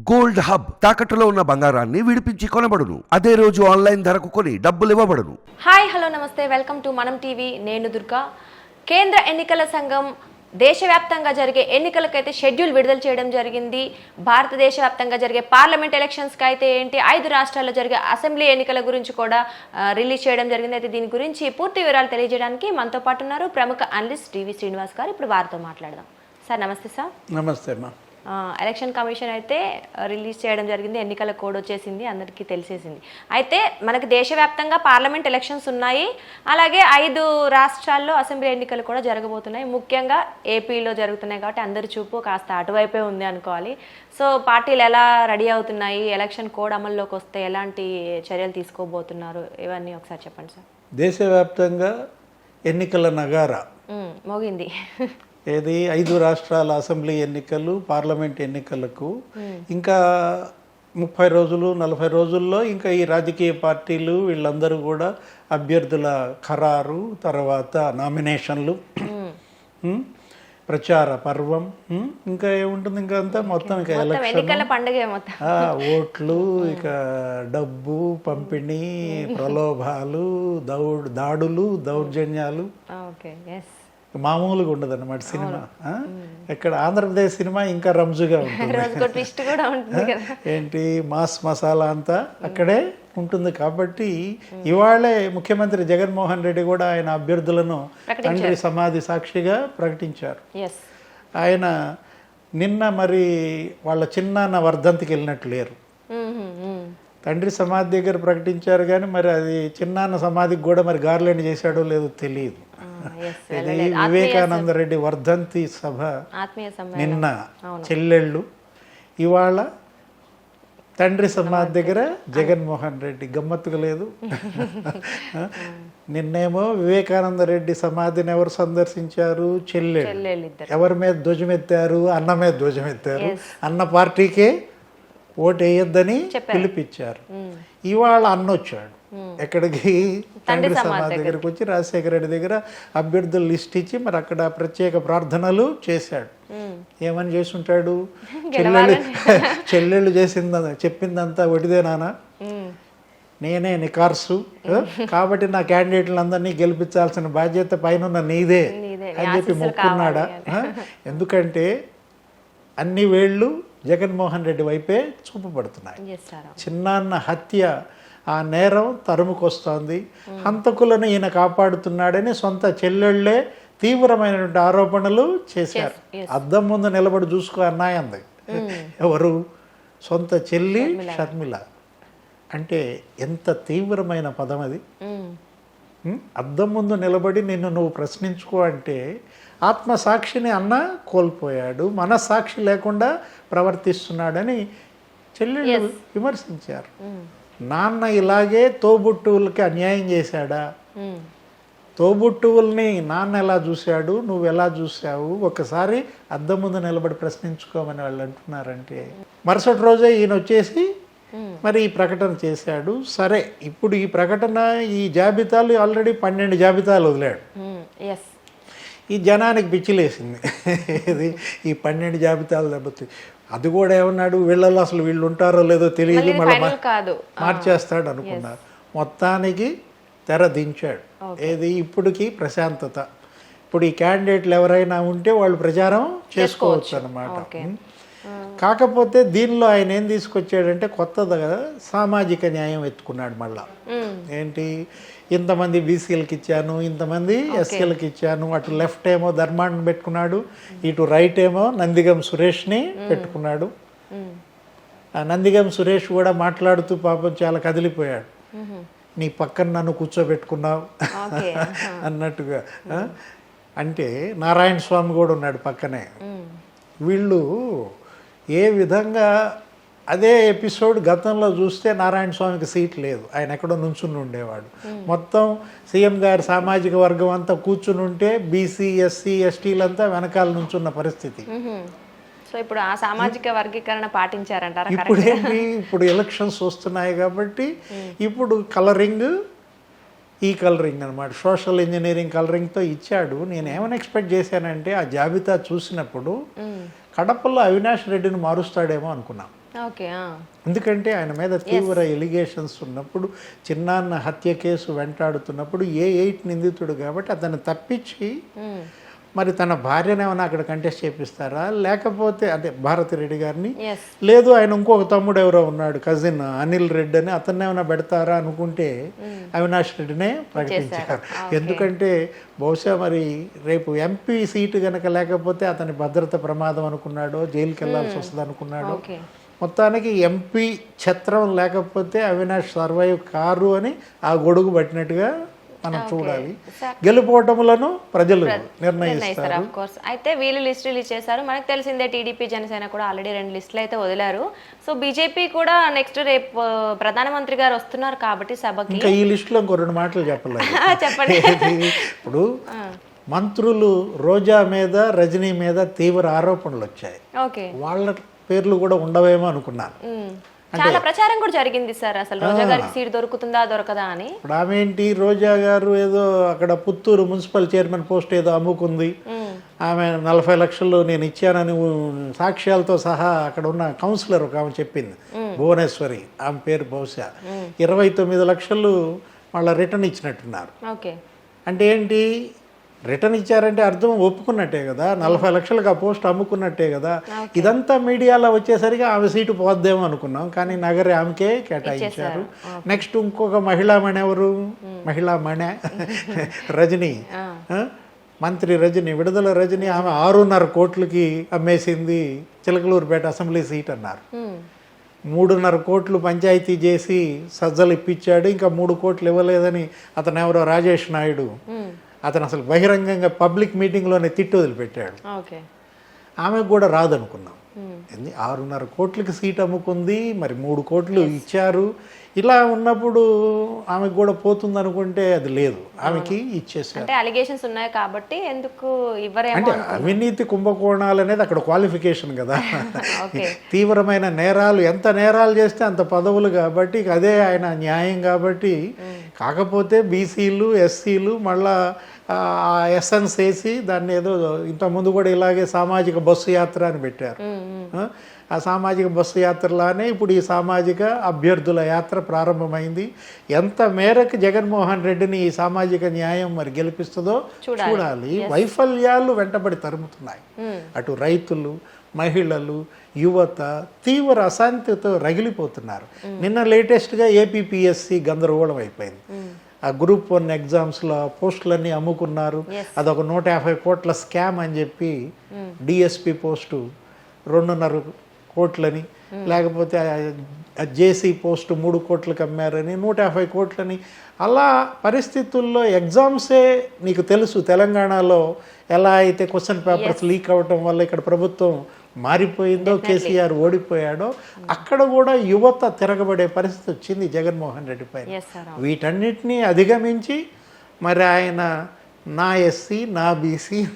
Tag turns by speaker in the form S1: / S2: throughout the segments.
S1: Gold hub తాకట్టులో ఉన్న బంగారాన్ని విడిపించి కొనబడును. అదే రోజు ఆన్లైన్ ధరకు కొని డబ్బులు ఇవ్వబడును.
S2: హాయ్ హలో నమస్తే. Welcome to Manam TV. నేను దుర్గా. కేంద్ర ఎన్నికల సంఘం దేశవ్యాప్తంగా జరిగే ఎన్నికలకైతే షెడ్యూల్ విడుదల చేయడం జరిగింది. భారతదేశ వ్యాప్తంగా జరిగే పార్లమెంట్ ఎలక్షన్స్కి అయితే ఏంటి ఐదు రాష్ట్రాల్లో జరిగే అసెంబ్లీ ఎన్నికల గురించి కూడా రిలీజ్ చేయడం జరిగింది. అయితే దీని గురించి పూర్తి వివరాలు తెలియజేయడానికి మనతో పాటు ఉన్నారు ప్రముఖ అనలిస్ట్ టీవీ శ్రీనివాస్ గారు. ఇప్పుడు వారితో మాట్లాడదాం. సార్ నమస్తే సార్.
S3: నమస్తే అమ్మా.
S2: ఆ, ఎలక్షన్ కమిషన్ అయితే రిలీజ్ చేయడం జరిగింది. ఎన్నికల కోడ్ వచ్చేసింది. అందరికీ తెలిసేసింది. అయితే మనకి దేశవ్యాప్తంగా పార్లమెంట్ ఎలక్షన్స్ ఉన్నాయి. అలాగే ఐదు రాష్ట్రాల్లో అసెంబ్లీ ఎన్నికలు కూడా జరగబోతున్నాయి. ముఖ్యంగా ఏపీలో జరుగుతున్నాయి కాబట్టి అందరి చూపు కాస్త అటువైపే ఉంది అనుకోవాలి. సో పార్టీలు ఎలా రెడీ అవుతున్నాయి? ఎలక్షన్ కోడ్ అమల్లోకి వస్తే ఎలాంటి చర్యలు తీసుకోబోతున్నారు? ఇవన్నీ ఒకసారి చెప్పండి సార్.
S3: దేశవ్యాప్తంగా ఎన్నికల నగార.
S2: మోగింది.
S3: ఏది? ఐదు రాష్ట్రాల అసెంబ్లీ ఎన్నికలు పార్లమెంట్ ఎన్నికలకు. ఇంకా ముప్పై రోజులు నలభై రోజుల్లో ఇంకా ఈ రాజకీయ పార్టీలు వీళ్ళందరూ కూడా అభ్యర్థుల ఖరారు తర్వాత నామినేషన్లు. ఉమ్, ప్రచార పర్వం. ఇంకా ఏముంటుంది? ఇంకా అంతా మొత్తం ఇంకా ఎలక్షన్.
S2: పండుగ
S3: ఓట్లు ఇక డబ్బు పంపిణీ ప్రలోభాలు దౌడ్ దాడులు దౌర్జన్యాలు.
S2: ఓకే ఎస్
S3: మామూలుగా ఉండదు అనమాట సినిమా? ఇక్కడ ఆంధ్రప్రదేశ్ సినిమా ఇంకా రంజుగా ఉంటుంది. ఏంటి మాస్ మసాలా అంతా అక్కడే ఉంటుంది కాబట్టి ఇవాళే ముఖ్యమంత్రి జగన్మోహన్ రెడ్డి కూడా ఆయన అభ్యర్థులను తండ్రి సమాధి సాక్షిగా ప్రకటించారు. ఆయన నిన్న మరి వాళ్ళ చిన్నాన్న వర్ధంతికి వెళ్ళినట్టు లేరు. తండ్రి సమాధి దగ్గర ప్రకటించారు కానీ మరి అది చిన్నాన్న సమాధికి కూడా మరి గార్లెండ్ చేశాడో లేదో తెలియదు. వివేకానంద రెడ్డి వర్ధంతి సభ నిన్న చెల్లెళ్ళు. ఇవాళ తండ్రి సమాధి దగ్గర జగన్మోహన్ రెడ్డి గమ్మత్తుగా లేదు. నిన్నేమో వివేకానంద రెడ్డి సమాధిని ఎవరు సందర్శించారు? చెల్లెళ్ళు. ఎవరి మీద ధ్వజమెత్తారు? అన్న మీద ధ్వజమెత్తారు? అన్న పార్టీకే ఓటు వేయొద్దని పిలిపించారు. ఇవాళ అన్న వచ్చాడు ఎక్కడికి? తండ్రి సమాధి దగ్గరికి. వచ్చి రాజశేఖర రెడ్డి దగ్గర అభ్యర్థుల లిస్ట్ ఇచ్చి మరి అక్కడ ప్రత్యేక ప్రార్థనలు చేశాడు. ఏమని చేసి ఉంటాడు చెల్లెళ్ళు చెల్లెళ్ళు చేసింద చెప్పిందంతా ఒకటిదేనానా నేనే? నికార్సు. కాబట్టి నా క్యాండిడేట్లందరినీ గెలిపించాల్సిన బాధ్యత పైన నీదే. అని చెప్పి మొక్కున్నాడా? ఎందుకంటే అన్ని వేళ్ళు జగన్మోహన్ రెడ్డి వైపే చూపబడుతున్నాయి. చిన్నాన్న హత్య ఆ నేరం తరుముకొస్తోంది. హంతకులను ఈయన కాపాడుతున్నాడని సొంత చెల్లెళ్ళే తీవ్రమైనటువంటి ఆరోపణలు చేశారు. అద్దం ముందు నిలబడి చూసుకో అన్నాయంది. ఎవరు? సొంత చెల్లి షర్మిల. అంటే ఎంత తీవ్రమైన పదం అది? అద్దం ముందు నిలబడి నిన్ను నువ్వు ప్రశ్నించుకో అంటే ఆత్మసాక్షిని అన్న కోల్పోయాడు. మనస్సాక్షి లేకుండా ప్రవర్తిస్తున్నాడని చెల్లెళ్ళు విమర్శించారు. నాన్న ఇలాగే తోబుట్టువులకి అన్యాయం చేశాడా? తోబుట్టువుల్ని నాన్న ఎలా చూశాడు? నువ్వు ఎలా చూసావు ఒకసారి అద్దం ముందు నిలబడి ప్రశ్నించుకోమని వాళ్ళు అంటున్నారంటే మరుసటి రోజే ఈయన వచ్చేసి మరి ఈ ప్రకటన చేశాడు. సరే ఇప్పుడు ఈ ప్రకటన ఈ జాబితాలు ఆల్రెడీ పన్నెండు జాబితాలు వదిలాడు. ఈ జనానికి పిచ్చిలేసింది. ఇది ఈ పన్నెండు జాబితాలు దెబ్బతి అది కూడా ఏమన్నాడు? వీళ్ళలో అసలు వీళ్ళు ఉంటారో లేదో తెలియదు. మళ్ళీ మార్చేస్తాడు అనుకున్నారు. మొత్తానికి తెర దించాడు. ఏది? ఇప్పటికి ప్రశాంతత. ఇప్పుడు ఈ క్యాండిడేట్లు ఎవరైనా ఉంటే వాళ్ళు ప్రచారం చేసుకోవచ్చు అనమాట కాకపోతే దీనిలో ఆయన ఏం తీసుకొచ్చాడంటే కొత్తగా సామాజిక న్యాయం ఎత్తుకున్నాడు మళ్ళా. ఏంటి? ఇంతమంది బీసీలకు ఇచ్చాను ఇంతమంది ఎస్సీలకు ఇచ్చాను అటు లెఫ్ట్ ఏమో ధర్మాన్ని పెట్టుకున్నాడు ఇటు రైట్ ఏమో నందిగం సురేష్ని పెట్టుకున్నాడు. ఆ నందిగం సురేష్ కూడా మాట్లాడుతూ పాపం చాలా కదిలిపోయాడు. నీ పక్కన నన్ను కూర్చోబెట్టుకున్నావు అన్నట్టుగా? అంటే నారాయణ స్వామి కూడా ఉన్నాడు పక్కనే. వీళ్ళు ఏ విధంగా అదే ఎపిసోడ్ గతంలో చూస్తే నారాయణ స్వామికి సీట్ లేదు. ఆయన ఎక్కడో నుంచుని ఉండేవాడు. మొత్తం సీఎం గారి సామాజిక వర్గం అంతా కూర్చుని ఉంటే బీసీ ఎస్సీ ఎస్టీలంతా వెనకాల నుంచున్న పరిస్థితి.
S2: సో ఇప్పుడు ఆ సామాజిక వర్గీకరణ పాటించారంటారా?
S3: ఇప్పుడు ఏంటి ఇప్పుడు ఎలక్షన్స్ వస్తున్నాయి కాబట్టి ఇప్పుడు కలరింగ్ ఈ కలరింగ్ అనమాట సోషల్ ఇంజనీరింగ్ కలరింగ్తో ఇచ్చాడు. నేను ఏమైనా ఎక్స్పెక్ట్ చేశానంటే ఆ జాబితా చూసినప్పుడు కడపలో అవినాష్ రెడ్డిని మారుస్తాడేమో అనుకున్నాం. ఎందుకంటే ఆయన మీద తీవ్ర ఎలిగేషన్స్ ఉన్నప్పుడు చిన్నాన్న హత్య కేసు వెంటాడుతున్నప్పుడు ఏ ఎయిట్ నిందితుడు కాబట్టి అతన్ని తప్పించి
S2: మ్మ్.
S3: మరి తన భార్యను ఏమైనా అక్కడ కంటెస్ట్ చేపిస్తారా? లేకపోతే అదే భారతి రెడ్డి గారిని? లేదు ఆయన ఇంకొక తమ్ముడు ఎవరో ఉన్నాడు కజిన్ అనిల్ రెడ్డి అని అతన్ని ఏమైనా పెడతారా అనుకుంటే అవినాష్ రెడ్డినే ప్రకటించారు. ఎందుకంటే బహుశా మరి రేపు ఎంపీ సీటు గనక లేకపోతే అతని భద్రత ప్రమాదం అనుకున్నాడో జైలుకి వెళ్ళాల్సి వస్తుంది అనుకున్నాడో మొత్తానికి ఎంపీ ఛత్రం లేకపోతే అవినాష్ సర్వైవ్ కారు అని ఆ గొడుగు పట్టినట్టుగా మనం చూడాలి. గెలుపోవటములను ప్రజలు నిర్ణయిస్తారు.
S2: అయితే వీళ్ళు లిస్ట్ రిలీజ్ చేశారు. మనకు తెలిసిందే టీడీపీ జనసేన కూడా ఆల్రెడీ రెండు లిస్టులు అయితే వదిలారు. సో బీజేపీ కూడా నెక్స్ట్ రేపు ప్రధానమంత్రి గారు వస్తున్నారు కాబట్టి సభకి.
S3: ఇంకా ఈ లిస్టులో ఇంకో రెండు మాటలు చెప్పలేదు.
S2: చెప్పండి?
S3: ఇప్పుడు మంత్రులు రోజా మీద రజనీ మీద తీవ్ర ఆరోపణలు వచ్చాయి.
S2: ఓకే.
S3: వాళ్ళ పేర్లు కూడా ఉండవేమో అనుకున్నాను.
S2: చాలా ప్రచారం కూడా జరిగింది సార్ అసలు. రోజా గారికి సీట్ దొరుకుతుందా దొరకదా అని.
S3: ఇప్పుడు ఆమె ఏంటి? రోజా గారు ఏదో అక్కడ పుత్తూరు మున్సిపల్ చైర్మన్ పోస్ట్ ఏదో అమ్ముకుంది.
S2: మ్మ్.
S3: ఆమె నలభై లక్షలు నేను ఇచ్చానని సాక్ష్యాలతో సహా అక్కడ ఉన్న కౌన్సిలర్ ఒక ఆమె చెప్పింది. భువనేశ్వరి ఆమె పేరు బహుశా. ఇరవై తొమ్మిది లక్షలు వాళ్ళ రిటర్న్ ఇచ్చినట్టున్నారు.
S2: ఓకే.
S3: అంటే ఏంటి? రిటర్న్ ఇచ్చారంటే అర్థం ఒప్పుకున్నట్టే కదా. నలభై లక్షలకు ఆ పోస్ట్ అమ్ముకున్నట్టే కదా. ఇదంతా మీడియాలో వచ్చేసరికి ఆమె సీటు పోద్దేమో అనుకున్నాం. కానీ నగరి ఆమెకే కేటాయించారు. నెక్స్ట్ ఇంకొక మహిళామణి ఎవరు? మహిళామణి రజని. ఆ? మంత్రి రజని విడుదల రజని ఆమె ఆరున్నర కోట్లకి అమ్మేసింది చిలకలూరుపేట అసెంబ్లీ సీట్ అన్నారు. మూడున్నర కోట్లు పంచాయతీ చేసి సజ్జలు ఇప్పించాడు. ఇంకా మూడు కోట్లు ఇవ్వలేదని అతను ఎవరో రాజేష్ నాయుడు. అతను అసలు బహిరంగంగా పబ్లిక్ మీటింగ్లోనే తిట్టు వదిలిపెట్టాడు.
S2: ఓకే.
S3: ఆమెకు కూడా రాదనుకున్నాం. ఆరున్నర కోట్లకి సీట్ అమ్ముకుంది మరి మూడు కోట్లు ఇచ్చారు. ఇలా ఉన్నప్పుడు ఆమెకు కూడా పోతుంది అనుకుంటే అది లేదు. ఆమెకి ఇచ్చేసారు
S2: అంటే అలిగేషన్స్ ఉన్నాయి కాబట్టి ఎందుకు
S3: అంటే అవినీతి కుంభకోణాలు అనేది అక్కడ క్వాలిఫికేషన్ కదా. తీవ్రమైన నేరాలు ఎంత నేరాలు చేస్తే అంత పదవులు కాబట్టి అదే ఆయన న్యాయం కాబట్టి కాకపోతే బీసీలు ఎస్సీలు మళ్ళా ఆ ఎస్ఎన్స్ వేసి దాన్ని ఏదో ఇంతకుముందు కూడా ఇలాగే సామాజిక బస్సు యాత్ర అని పెట్టారు? ఆ సామాజిక బస్సు యాత్రలానే ఇప్పుడు ఈ సామాజిక అభ్యర్థుల యాత్ర ప్రారంభమైంది. ఎంత మేరకు జగన్మోహన్ రెడ్డిని ఈ సామాజిక న్యాయం మరి గెలిపిస్తుందో చూడాలి. వైఫల్యాలు వెంటబడి తరుముతున్నాయి. అటు రైతులు మహిళలు యువత తీవ్ర అశాంతితో రగిలిపోతున్నారు. నిన్న లేటెస్ట్గా ఏపీపీఎస్సి గందరగోళం అయిపోయింది. ఆ గ్రూప్ వన్ ఎగ్జామ్స్లో పోస్టులన్నీ అమ్ముకున్నారు. అదొక నూట యాభై కోట్ల స్కామ్ అని చెప్పి డిఎస్పి పోస్టు రెండున్నర కోట్లని లేకపోతే జేసీ పోస్టు మూడు కోట్లకు అమ్మారని నూట యాభై కోట్లని. అలా పరిస్థితుల్లో ఎగ్జామ్సే నీకు తెలుసు తెలంగాణలో ఎలా అయితే క్వశ్చన్ పేపర్స్ లీక్ అవ్వటం వల్ల ఇక్కడ ప్రభుత్వం మారిపోయిందో కేసీఆర్ ఓడిపోయాడో అక్కడ కూడా యువత తిరగబడే పరిస్థితి వచ్చింది జగన్మోహన్ రెడ్డి పైన. వీటన్నిటినీ అధిగమించి మరి ఆయన నా ఎస్సీ నా బీసీ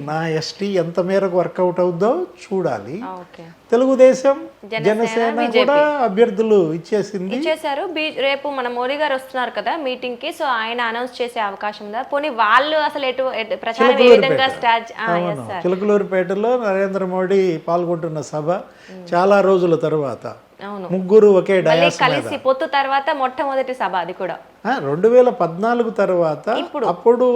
S3: నా- ఎస్టీ ఎంత మేరకు వర్కౌట్ అవుద్దో చూడాలి. తెలుగుదేశం
S2: జనసేన,
S3: కూడా అభ్యర్థులు ఇచ్చేసింది.
S2: ఇచ్చేసారు బీ- రేపు మన మోడీ గారు వస్తున్నారు కదా మీటింగ్కి సో ఆయన అనౌన్స్ చేసే అవకాశం ఉందా? పోనీ వాళ్ళు అసలు ఎటు ప్రచారం ఏ విధంగా
S3: చిలకలూరుపేటలో నరేంద్ర మోడీ పాల్గొంటున్న సభ చాలా రోజుల తరువాత. ముగ్గురు ఒకే డయాస్
S2: కలిసి పొత్తు తర్వాత మొట్టమొదటి సభ అది కూడా.
S3: రెండు వేల పద్నాలుగు తర్వాత అప్పుడు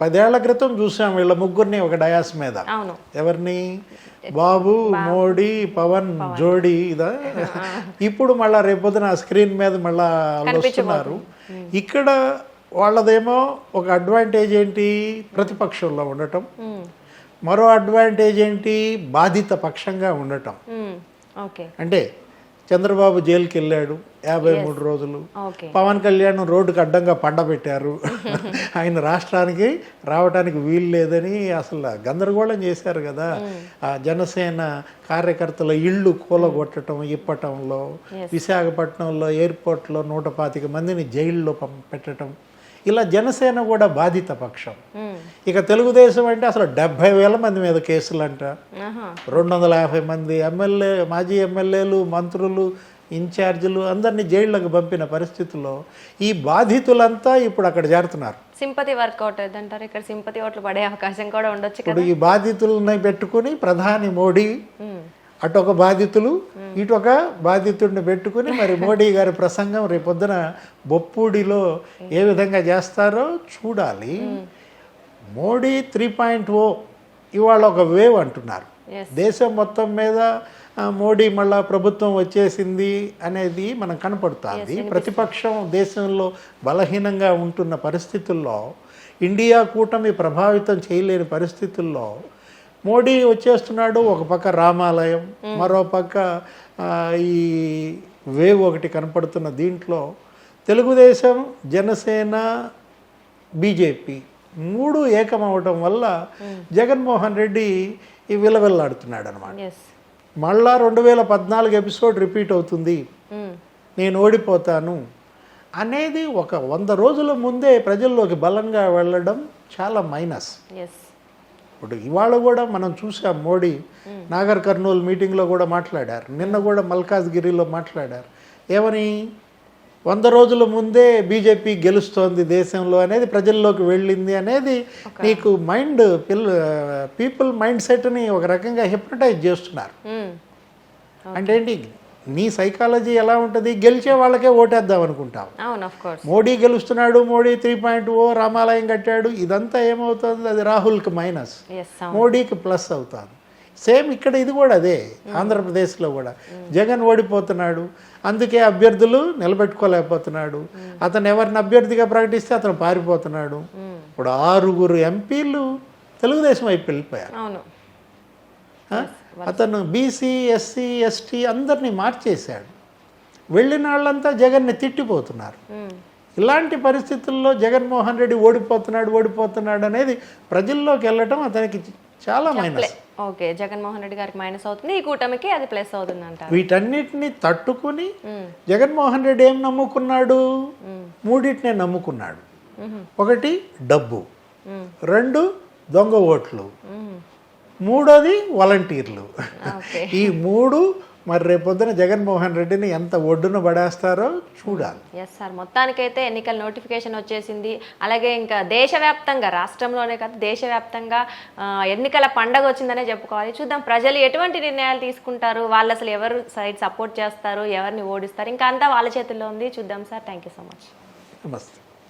S3: పదేళ్ళ క్రితం చూసాం వీళ్ళ ముగ్గురిని ఒక డయాస్ మీద. ఎవరిని? బాబు మోడీ పవన్ జోడీ ఇదా? ఇప్పుడు మళ్ళా రేపొద్దున స్క్రీన్ మీద మళ్ళా వస్తున్నారు ఇక్కడ వాళ్ళదేమో ఒక అడ్వాంటేజ్ ఏంటి? ప్రతిపక్షంలో ఉండటం. మరో అడ్వాంటేజ్ ఏంటి? బాధిత పక్షంగా ఉండటం. అంటే చంద్రబాబు జైలుకి వెళ్ళాడు యాభై మూడు రోజులు. పవన్ కళ్యాణ్ రోడ్డుకు అడ్డంగా పండబెట్టారు ఆయన రాష్ట్రానికి రావడానికి వీలు లేదని అసలు గందరగోళం చేశారు కదా. ఆ జనసేన కార్యకర్తల ఇళ్ళు కూలగొట్టడం ఇప్పటంలో విశాఖపట్నంలో ఎయిర్పోర్ట్లో నూట పాతిక మందిని జైల్లో పం- పెట్టడం ఇలా జనసేన కూడా బాధిత పక్షం. ఇక తెలుగుదేశం అంటే అసలు డెబ్బై వేల మంది మీద కేసులంట. రెండు వందల యాభై మంది ఎమ్మెల్యే మాజీ ఎమ్మెల్యేలు మంత్రులు ఇన్ఛార్జీలు అందరినీ జైళ్ళకు పంపిన పరిస్థితుల్లో ఈ బాధితులంతా ఇప్పుడు అక్కడ చేరుతున్నారు
S2: సింపతి వర్కౌట్ అంటారు ఇక్కడ సింపతి ఓట్లు పడే అవకాశం కూడా ఉండొచ్చు
S3: ఇప్పుడు ఈ బాధితులని పెట్టుకుని ప్రధాని మోడీ. అటు ఒక బాధితులు ఇటు ఒక బాధితుడిని పెట్టుకుని మరి మోడీ గారి ప్రసంగం రేపొద్దున బొప్పూడిలో ఏ విధంగా చేస్తారో చూడాలి. మోడీ త్రీ పాయింట్ ఓ ఇవాళ ఒక వేవ్ అంటున్నారు. దేశం మొత్తం మీద మోడీ మళ్ళా ప్రభుత్వం వచ్చేసింది అనేది మనకు కనపడుతుంది. ప్రతిపక్షం దేశంలో బలహీనంగా ఉంటున్న పరిస్థితుల్లో ఇండియా కూటమి ప్రభావితం చేయలేని పరిస్థితుల్లో మోడీ వచ్చేస్తున్నాడు ఒక పక్క రామాలయం మరో పక్క ఈ వేవ్ ఒకటి కనపడుతున్న దీంట్లో తెలుగుదేశం జనసేన బీజేపీ మూడు ఏకమవటం వల్ల జగన్మోహన్ రెడ్డి ఈ విలవిల్లాడుతున్నాడు అనమాట మళ్ళా రెండు వేల పద్నాలుగు ఎపిసోడ్ రిపీట్ అవుతుంది. నేను ఓడిపోతాను అనేది ఒక వంద రోజుల ముందే ప్రజల్లోకి బలంగా వెళ్ళడం చాలా మైనస్. ఇప్పుడు ఇవాళ కూడా మనం చూసాం మోడీ నాగర్ కర్నూలు మీటింగ్లో కూడా మాట్లాడారు. నిన్న కూడా మల్కాజ్గిరిలో మాట్లాడారు. ఏమని? వంద రోజుల ముందే బీజేపీ గెలుస్తోంది దేశంలో అనేది ప్రజల్లోకి వెళ్ళింది అనేది నీకు మైండ్ పిల్ల పీపుల్ మైండ్ సెట్ని ఒక రకంగా హిప్నటైజ్ చేస్తున్నారు. అంటే ఏంటి? నీ సైకాలజీ ఎలా ఉంటుంది? గెలిచే వాళ్ళకే ఓటేద్దాం అనుకుంటాం మోడీ గెలుస్తున్నాడు మోడీ త్రీ పాయింట్ ఓ రామాలయం కట్టాడు ఇదంతా ఏమవుతుంది? అది రాహుల్కి మైనస్ మోడీకి ప్లస్ అవుతాను. సేమ్ ఇక్కడ ఇది కూడా అదే ఆంధ్రప్రదేశ్లో కూడా. జగన్ ఓడిపోతున్నాడు అందుకే అభ్యర్థులు నిలబెట్టుకోలేకపోతున్నాడు. అతను ఎవరిని అభ్యర్థిగా ప్రకటిస్తే అతను పారిపోతున్నాడు. ఇప్పుడు ఆరుగురు ఎంపీలు తెలుగుదేశం వైపు వెళ్ళిపోయారు? అతను బీసీ ఎస్సీ ఎస్టీ అందరినీ మార్చేశాడు. వెళ్ళిన వాళ్ళంతా జగన్ని తిట్టిపోతున్నారు. ఇలాంటి పరిస్థితుల్లో జగన్మోహన్ రెడ్డి ఓడిపోతున్నాడు ఓడిపోతున్నాడు అనేది ప్రజల్లోకి వెళ్ళటం అతనికి చాలా మైనస్
S2: ఓకే జగన్మోహన్ రెడ్డి గారికి మైనస్ అవుతుంది. ఈ కూటమికి అది ప్లస్ అవుతుంది అంటారు
S3: వీటన్నిటిని తట్టుకుని జగన్మోహన్ రెడ్డి ఏం నమ్ముకున్నాడు? మూడింటినే నమ్ముకున్నాడు. ఒకటి డబ్బు. రెండు దొంగ ఓట్లు. మూడోది వాలంటీర్లు. ఈ మూడు మరి రేపొద్దున జగన్మోహన్ రెడ్డిని ఎంత ఒడ్డున పడేస్తారో చూడాలి.
S2: ఎస్ సార్ మొత్తానికైతే ఎన్నికల నోటిఫికేషన్ వచ్చేసింది. అలాగే ఇంకా దేశవ్యాప్తంగా రాష్ట్రంలోనే కాదు దేశవ్యాప్తంగా ఎన్నికల పండగ వచ్చిందనే చెప్పుకోవాలి. చూద్దాం ప్రజలు ఎటువంటి నిర్ణయాలు తీసుకుంటారు? వాళ్ళు అసలు ఎవరు సైడ్ సపోర్ట్ చేస్తారు? ఎవరిని ఓడిస్తారు? ఇంకా అంతా వాళ్ళ చేతుల్లో ఉంది. చూద్దాం sir thank you so much
S3: నమస్తే.